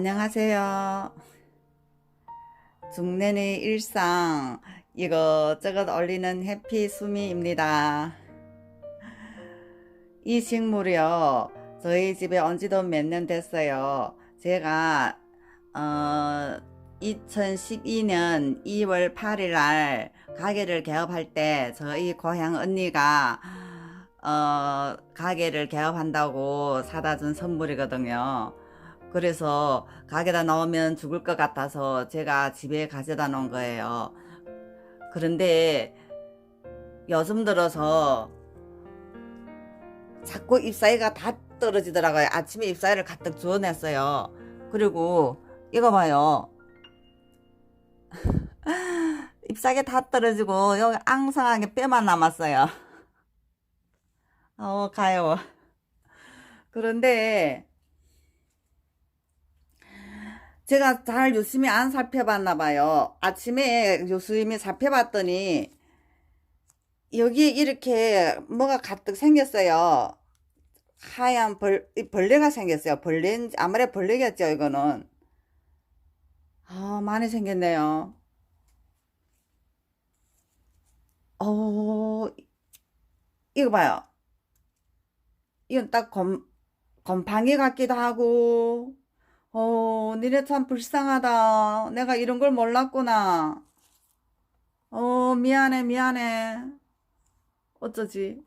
안녕하세요. 중년의 일상 이것저것 올리는 해피 수미입니다. 이 식물이요. 저희 집에 온 지도 몇 년 됐어요. 제가 어 2012년 2월 8일 날 가게를 개업할 때 저희 고향 언니가 어 가게를 개업한다고 사다 준 선물이거든요. 그래서 가게다 넣으면 죽을 것 같아서 제가 집에 가져다 놓은 거예요. 그런데 요즘 들어서 자꾸 잎사귀가 다 떨어지더라고요. 아침에 잎사귀를 가득 주워냈어요. 그리고 이거 봐요. 잎사귀 다 떨어지고 여기 앙상하게 뼈만 남았어요. 어, 가요. 그런데 제가 잘 유심히 안 살펴봤나 봐요. 아침에 유심히 살펴봤더니 여기 이렇게 뭐가 가득 생겼어요. 하얀 벌, 이 벌레가 생겼어요. 벌레인지, 아무래도 벌레겠죠, 이거는. 아, 많이 생겼네요. 어, 이거 봐요. 이건 딱 곰, 곰팡이 같기도 하고, 어, 니네 참 불쌍하다. 내가 이런 걸 몰랐구나. 어, 미안해, 미안해. 어쩌지?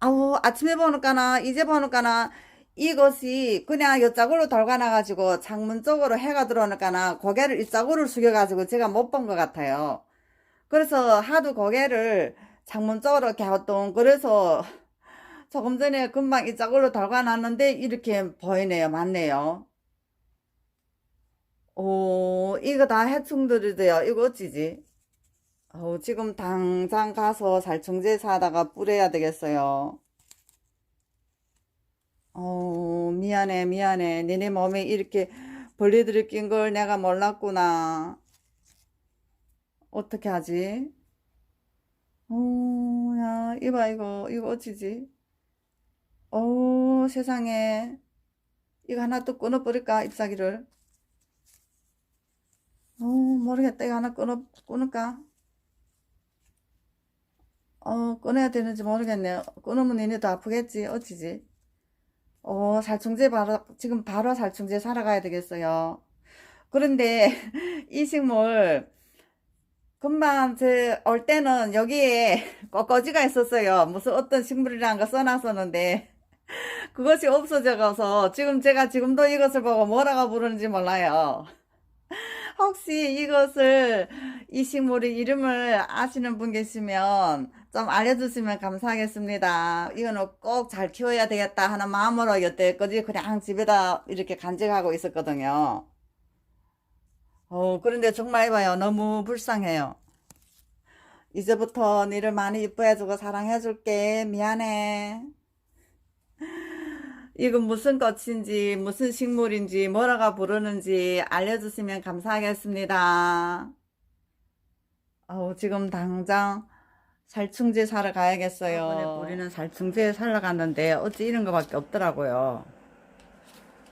아우, 아침에 보니까나, 이제 보니까나, 이것이 그냥 여짝으로 돌아나가지고 창문 쪽으로 해가 들어오니까나 고개를 이쪽으로 숙여가지고 제가 못 본 것 같아요. 그래서 하도 고개를 창문 쪽으로 하던, 그래서 조금 전에 금방 이쪽으로 돌아놨는데 이렇게 보이네요. 맞네요. 오, 이거 다 해충들이 돼요. 이거 어찌지? 어, 지금 당장 가서 살충제 사다가 뿌려야 되겠어요. 어, 미안해, 미안해. 니네 몸에 이렇게 벌레들이 낀 걸 내가 몰랐구나. 어떻게 하지? 어, 야, 이봐, 이거, 이거 어찌지? 어, 세상에. 이거 하나 또 끊어버릴까, 잎사귀를? 어, 모르겠다. 이거 하나 끊어, 끊을까? 어, 끊어야 되는지 모르겠네요. 끊으면 얘네도 아프겠지? 어찌지? 어, 살충제 바로, 지금 바로 살충제 사러 가야 되겠어요. 그런데 이 식물, 금방 제 올 때는 여기에 꽃꽂이가 있었어요. 무슨 어떤 식물이라는 거 써놨었는데, 그것이 없어져서 지금 제가 지금도 이것을 보고 뭐라고 부르는지 몰라요. 혹시 이것을 이 식물의 이름을 아시는 분 계시면 좀 알려주시면 감사하겠습니다. 이거는 꼭 잘 키워야 되겠다 하는 마음으로 여태까지 그냥 집에다 이렇게 간직하고 있었거든요. 어, 그런데 정말 봐요. 너무 불쌍해요. 이제부터 니를 많이 이뻐해주고 사랑해줄게. 미안해. 이건 무슨 꽃인지 무슨 식물인지 뭐라고 부르는지 알려주시면 감사하겠습니다. 어, 지금 당장 살충제 사러 가야겠어요. 우리는 살충제 사러 갔는데 어찌 이런 거밖에 없더라고요.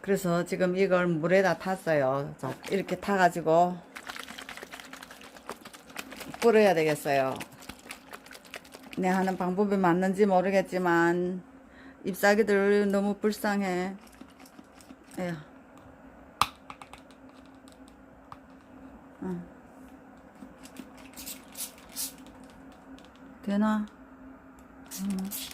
그래서 지금 이걸 물에다 탔어요. 자, 이렇게 타가지고 뿌려야 되겠어요. 내 하는 방법이 맞는지 모르겠지만 잎사귀들 너무 불쌍해. 에휴. 응. 되나? 응.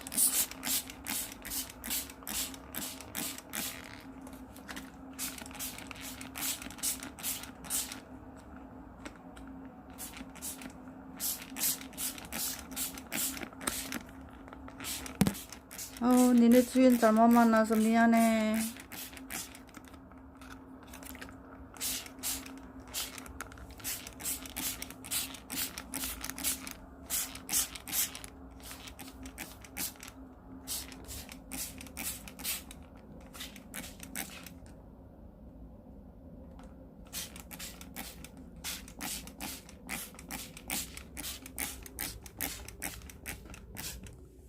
어, 니네 주인 잘못 만나서 미안해.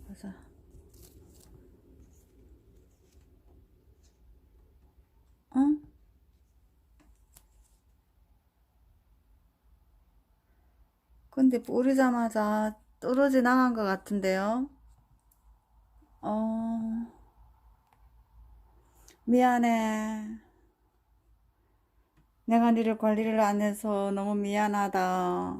그래서 근데 뿌리자마자 떨어져 나간 것 같은데요? 어, 미안해. 내가 니를 관리를 안 해서 너무 미안하다.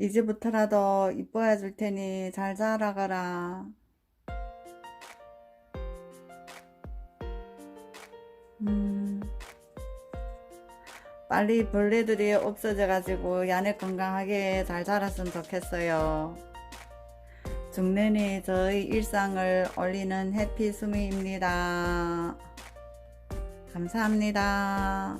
이제부터라도 이뻐해 줄 테니 잘 자라가라. 음, 빨리 벌레들이 없어져가지고 야네 건강하게 잘 자랐으면 좋겠어요. 중년이 저의 일상을 올리는 해피수미입니다. 감사합니다.